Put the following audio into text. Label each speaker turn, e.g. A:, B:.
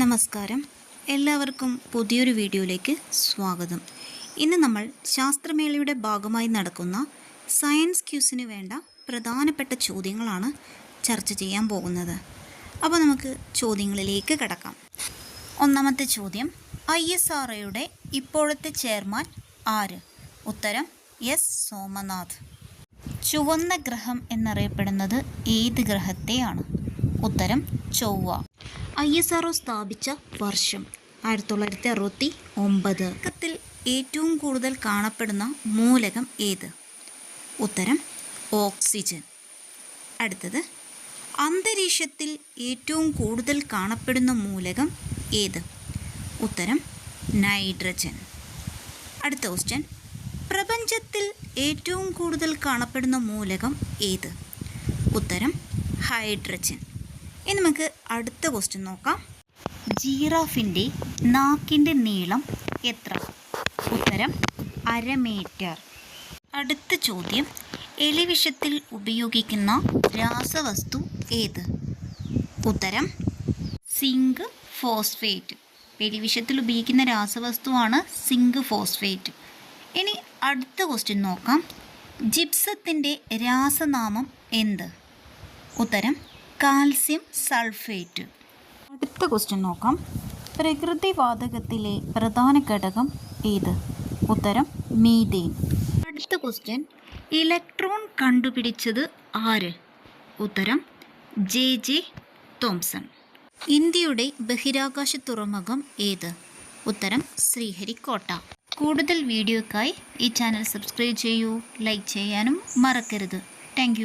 A: നമസ്കാരം. എല്ലാവർക്കും പുതിയൊരു വീഡിയോയിലേക്ക് സ്വാഗതം. ഇന്ന് നമ്മൾ ശാസ്ത്രമേളയുടെ ഭാഗമായി നടക്കുന്ന സയൻസ് ക്യൂസിന് വേണ്ട പ്രധാനപ്പെട്ട ചോദ്യങ്ങളാണ് ചർച്ച ചെയ്യാൻ പോകുന്നത്. അപ്പോൾ നമുക്ക് ചോദ്യങ്ങളിലേക്ക് കടക്കാം. ഒന്നാമത്തെ ചോദ്യം ഐ എസ് ആർ ഒയുടെ ഇപ്പോഴത്തെ ചെയർമാൻ ആര്? ഉത്തരം എസ്. സോമനാഥ്. ചുവന്ന ഗ്രഹം എന്നറിയപ്പെടുന്നത് ഏത് ഗ്രഹത്തെയാണ്? ഉത്തരം ചൊവ്വ. ഐ എസ് ആർ സ്ഥാപിച്ച വർഷം ആയിരത്തി തൊള്ളായിരത്തി അറുപത്തി ഒമ്പത്. ത്തിൽ ഏറ്റവും കൂടുതൽ കാണപ്പെടുന്ന മൂലകം ഏത്? ഉത്തരം ഓക്സിജൻ. അടുത്തത് അന്തരീക്ഷത്തിൽ ഏറ്റവും കൂടുതൽ കാണപ്പെടുന്ന മൂലകം ഏത്? ഉത്തരം നൈട്രജൻ. അടുത്ത ക്വസ്റ്റ്യൻ പ്രപഞ്ചത്തിൽ ഏറ്റവും കൂടുതൽ കാണപ്പെടുന്ന മൂലകം ഏത്? ഉത്തരം ഹൈഡ്രജൻ. ഇനി നമുക്ക് അടുത്ത ക്വസ്റ്റ്യൻ നോക്കാം. ജീറാഫിന്റെ നാക്കിന്റെ നീളം എത്ര? ഉത്തരം അരമീറ്റർ അടുത്ത ചോദ്യം എലിവിഷത്തിൽ ഉപയോഗിക്കുന്ന രാസവസ്തു ഏത്? ഉത്തരം സിങ്ക് ഫോസ്ഫേറ്റ്. എലിവിഷത്തിൽ ഉപയോഗിക്കുന്ന രാസവസ്തുവാണ് സിങ്ക് ഫോസ്ഫേറ്റ്. ഇനി അടുത്ത ക്വസ്റ്റ്യൻ നോക്കാം. ജിപ്സത്തിന്റെ രാസനാമം എന്ത്? ഉത്തരം കാൽസ്യം സൾഫേറ്റ്. അടുത്ത ക്വസ്റ്റ്യൻ നോക്കാം. പ്രകൃതിവാതകത്തിലെ പ്രധാന ഘടകം ഏത്? ഉത്തരം മീതേൻ അടുത്ത ക്വസ്റ്റ്യൻ ഇലക്ട്രോൺ കണ്ടുപിടിച്ചത് ആര്? ഉത്തരം ജെ ജെ തോംസൺ. ഇന്ത്യയുടെ ബഹിരാകാശ തുറമുഖം ഏത്? ഉത്തരം ശ്രീഹരിക്കോട്ട. കൂടുതൽ വീഡിയോക്കായി ഈ ചാനൽ സബ്സ്ക്രൈബ് ചെയ്യൂ ലൈക്ക് ചെയ്യാനും മറക്കരുത്. താങ്ക്